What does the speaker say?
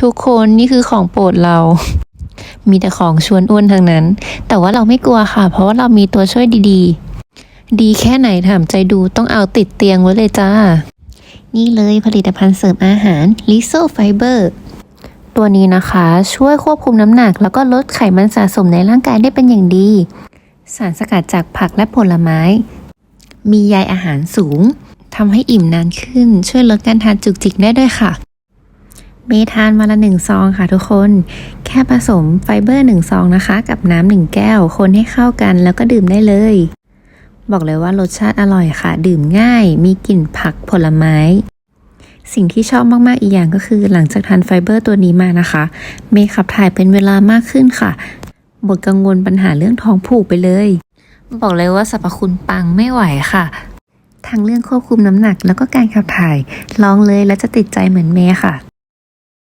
ทุกคนนี่คือของโปรดเรา มีแต่ของชวนอ้วนทั้งนั้น แต่ว่าเราไม่กลัวค่ะ เพราะว่าเรามีตัวช่วยดีๆ ดีแค่ไหนถามใจดูต้องเอาติดเตียงไว้เลยจ้า นี่เลยผลิตภัณฑ์เสริมอาหาร l i s o Fiber ตัวนี้นะคะช่วยควบคุมน้ำหนัก แล้วก็ลดไขมันสะสมในร่างกายได้เป็นอย่างดี สารสกัดจากผักและผลไม้ มีใยอาหารสูงทำให้อิ่มนานขึ้น ช่วยลดการทานจุกจิกได้ด้วยค่ะ เมทานวันละหนึ่งซองค่ะทุกคน แค่ผสมไฟเบอร์หนึ่งซองนะคะ กับน้ำหนึ่งแก้ว คนให้เข้ากันแล้วก็ดื่มได้เลย บอกเลยว่ารสชาติอร่อยค่ะ ดื่มง่าย มีกลิ่นผักผลไม้ สิ่งที่ชอบมาก ๆ อีกอย่างก็คือหลังจากทานไฟเบอร์ตัวนี้มานะคะ เมย์ขับถ่ายเป็นเวลามากขึ้นค่ะหมดกังวลปัญหาเรื่องท้องผูกไปเลย บอกเลยว่าสรรพคุณปังไม่ไหวค่ะทั้งเรื่องควบคุมน้ำหนักแล้วก็การขับถ่าย ลองเลยแล้วจะติดใจเหมือนเมย์ค่ะ